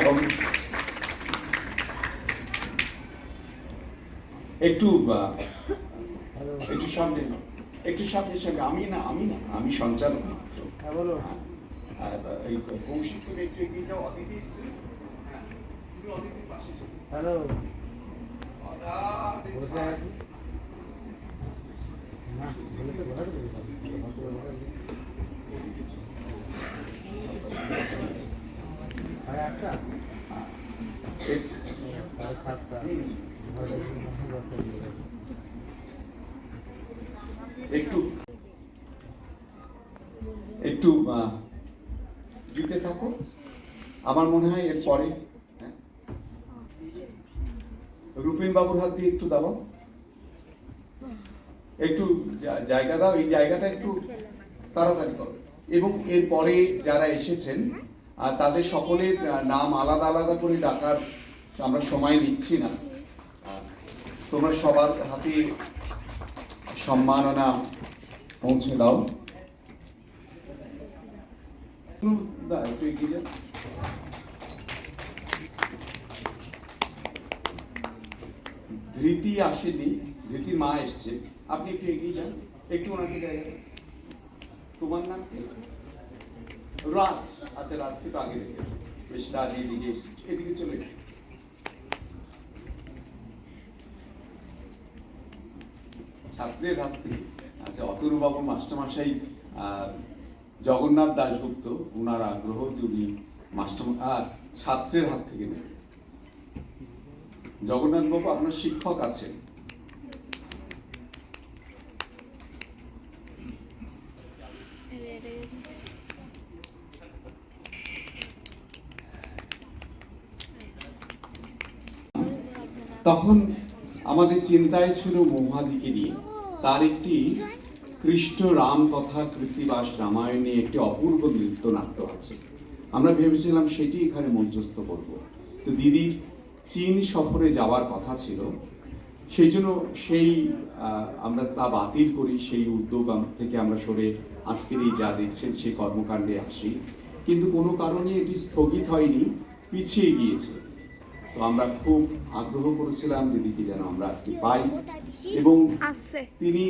এবং একটু একটু সামনে একটু সামনে সামনে। আমি না আমি না আমি সঞ্চালক মাত্র। হ্যাঁ বলো। একটু একটু দিতে থাকো। আমার মনে হয় এর পরে হ্যাঁ। বাবুর হাত দিয়ে একটু দাও একটু জায়গা দাও, এই জায়গাটা একটু তাড়াতাড়ি করো। এবং এরপরে যারা এসেছেন আর তাদের সকলের নাম আলাদা আলাদা করে ডাকার আমরা সময় নিচ্ছি না। তোমরা সবার হাতে সম্মাননা পৌঁছে দাও। একটু এগিয়ে যান ধৃতি আসেনি ধৃতির মা এসছে। আপনি একটু এগিয়ে যান, একটু ওনাকে জায়গা তোমার নাম? কি রাজ আচ্ছা রাজকে তো আগে দেখেছি। বেশ রাজ এদিকে এদিকে চলে এসো। ছাত্রের হাত থেকে। আচ্ছা অতনু বাবু মাস্টারমশাই জগন্নাথ দাশগুপ্ত ওনার আগ্রহ যে উনি মাস্টার ছাত্রের হাত থেকে নেবেন। জগন্নাথ বাবু, আপনার শিক্ষক আছেন। তখন আমাদের চিন্তায় ছিল মহুয়াদিকে নিয়ে। তার একটি কৃষ্ণ রাম কথা কৃত্তিবাস রামায়ণে একটি অপূর্ব নৃত্যনাট্য আছে। আমরা ভেবেছিলাম সেটি এখানে মঞ্চস্থ করব। তো দিদির চীন সফরে যাওয়ার কথা ছিল। সেই জন্য সেই আমরা তা বাতিল করি, সেই উদ্যোগ থেকে আমরা সরে আজকের এই যা দেখছেন সেই কর্মকাণ্ডে আসি। কিন্তু কোনো কারণে এটি স্থগিত হয়নি, পিছিয়ে গিয়েছে। তো আমরা খুব আগ্রহ করেছিলাম দিদিকে যেন আমরা আজকে পাই। এবং তিনি